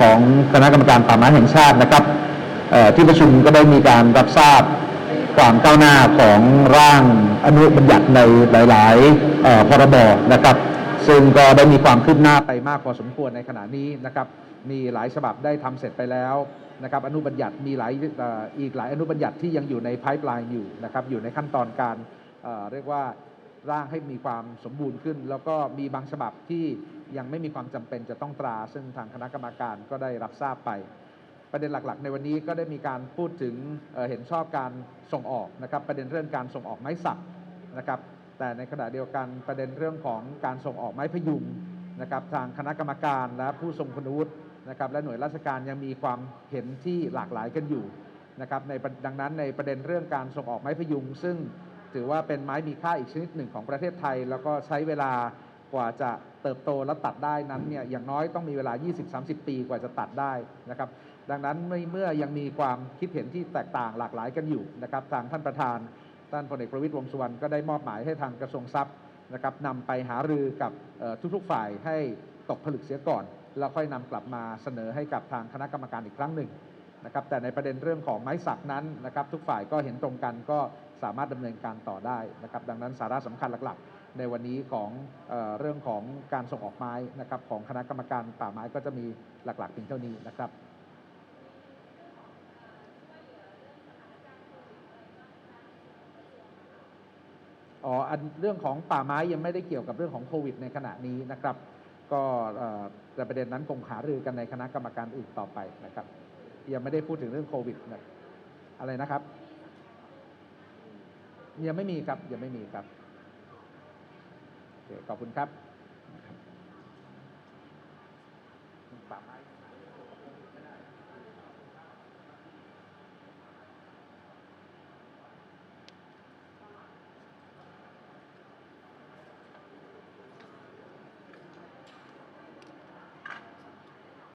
ของคณะกรรมการป่าไม้แห่งชาตินะครับที่ประชุมก็ได้มีการรับทราบความก้าวหน้าของร่างอนุบัญญัติในหลาย ๆ พรบนะครับ ซึ่งก็ได้มีความคืบหน้าไปมากพอสมควรในขณะนี้นะครับ มีหลายฉบับได้ทำเสร็จไปแล้วนะครับ อนุบัญญัติมีหลายอีกหลายอนุบัญญัติที่ยังอยู่ในไพ p e ไลน์อยู่นะครับ อยู่ในขั้นตอนการเรียกว่า ร่างให้มีความสมบูรณ์ขึ้น แล้วก็มีบางฉบับที่ยังไม่มีความจำเป็นจะต้องตรา ซึ่งทางคณะกรรมการก็ได้รับทราบไป ประเด็นหลักๆ ในวันนี้ก็ได้มีการพูดถึงเเห็นชอบการส่งออกนะครับ ประเด็นเรื่องการส่งออกไม้สักนะครับ แต่ในขณะเดียวกันประเด็นเรื่องของการส่งออกไม้พยุงนะครับ ทางคณะกรรมการและผู้ทรงคุณวุฒินะครับ และหน่วยราชการยังมีความเห็นที่หลากหลายกันอยู่นะครับในดังนั้นในประเด็นเรื่องการส่งออกไม้พยุง ซึ่ง ถือว่าเป็นไม้มีค่าอีกชนิดหนึ่งของประเทศไทย แล้วก็ใช้เวลากว่าจะเติบโตและตัดได้นั้นเนี่ยอย่างน้อยต้องมีเวลา 20-30 ปีกว่าจะตัดได้นะครับ ดังนั้นเมื่อยังมีความคิดเห็นที่แตกต่างหลากหลายกันอยู่นะครับ ทางท่านประธานท่านพลเอกประวิตรวงสุวรรณก็ได้มอบหมายให้ทางกระทรวงทรัพย์นะครับนำไปหารือกับทุกๆฝ่ายให้ตกผลึกเสียก่อน แล้วค่อยนำกลับมาเสนอให้กับทางคณะกรรมการอีกครั้งหนึ่ง นะครับแต่ในประเด็นเรื่องของไม้สักนั้นนะครับทุกฝ่ายก็เห็นตรงกันก็สามารถดำเนินการต่อได้นะครับดังนั้นสาระสำคัญหลักๆ ในวันนี้ของเออเรื่องของการส่งออกไม้นะครับของคณะกรรมการป่าไม้ก็จะมีหลักๆเพียงเท่านี้นะครับอ๋ออันเรื่องของป่าไม้ยังไม่ได้เกี่ยวกับเรื่องของโควิด ในขณะนี้นะครับ ก็แต่ประเด็นนั้นคงหารือกันในคณะกรรมการอื่นต่อไปนะครับ ยังไม่ได้พูดถึงเรื่องโควิดนะอะไรนะครับ ยังไม่มีครับ ยังไม่มีครับขอบคุณครับป่าไม้